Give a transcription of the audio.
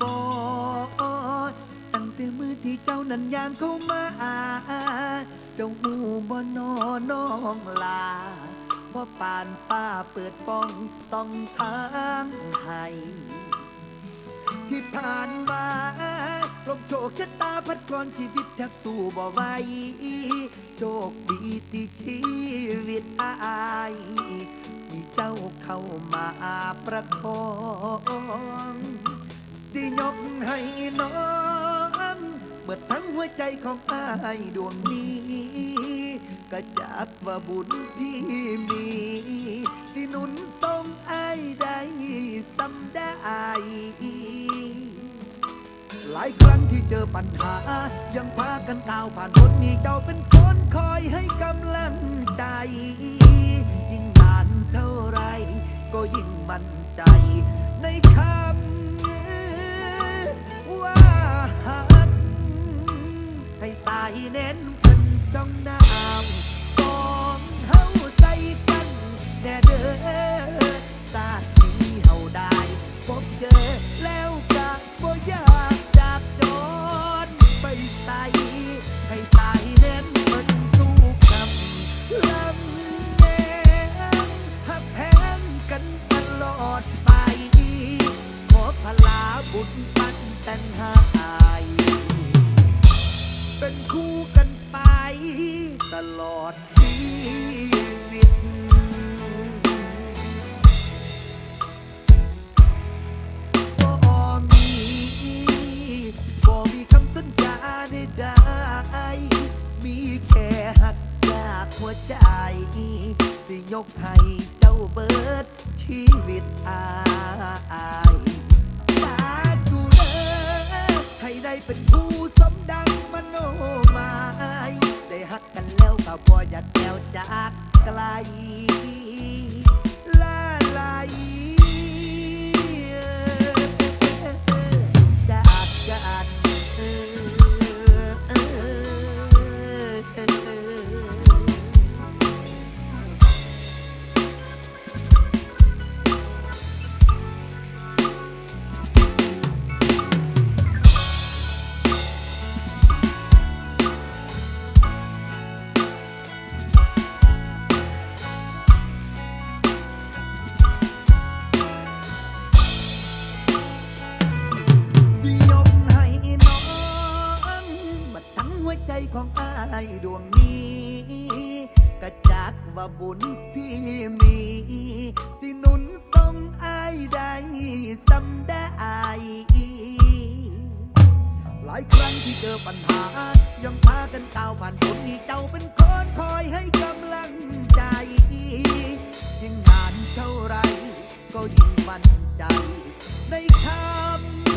บ่ตั้งแต่มือที่เจ้านั้นยางเข้ามา เจ้าหูบ่นอน้องลาบ่ปานป้าเปิดป้องส่องทางให้ที่ผ่านมาลมโชคชะตาพัดกรอนชีวิตแทบสู้บ่ไหวโชคดีที่ชีวิตอายมีเจ้าเข้ามาประคอง สิยกให้น้องเมื่อทั้งหัวใจของอายดวงนี้ ก็จักว่าบุญที่มี สิหนุนทรงอายได้สำได้หลายครั้งที่เจอปัญหา ยังพากันก้าวผ่านพ้นมีเจ้าเป็นคนคอยให้กำลังใจ ยิ่งนานเท่าไร ก็ยิ่งมั่นใจในคำ เน้นเป็นจ้องน้ำกองเฮาใจกันแน่เด้อสาที่เฮาได้พบเจอแล้วกะบ่อยากจากจรไปใส่ให้สายเน้นเป็นสู้คำลำแนงหักแพงกันตลอดไปขอพลาบุญปันแต่งหาย เป็นคู่ ลอดชีวิต บ่มีบ่มีคำสัญญาใดๆมีแค่หักจากหัวใจ สิยกให้เจ้าเบิดชีวิตอายสาธุเด้อให้ได้เป็นผู้ จากไกลล ของอายดวงนี้ก็จักว่าบุญที่มี สิหนุนทรงอายได้สำได้หลายครั้งที่เจอปัญหา ยังพากันก้าวผ่านพ้นนี่เจ้าเป็นคนคอยให้กำลังใจ ยิ่งนานเท่าไร ก็ยิ่งมั่นใจ ในคำ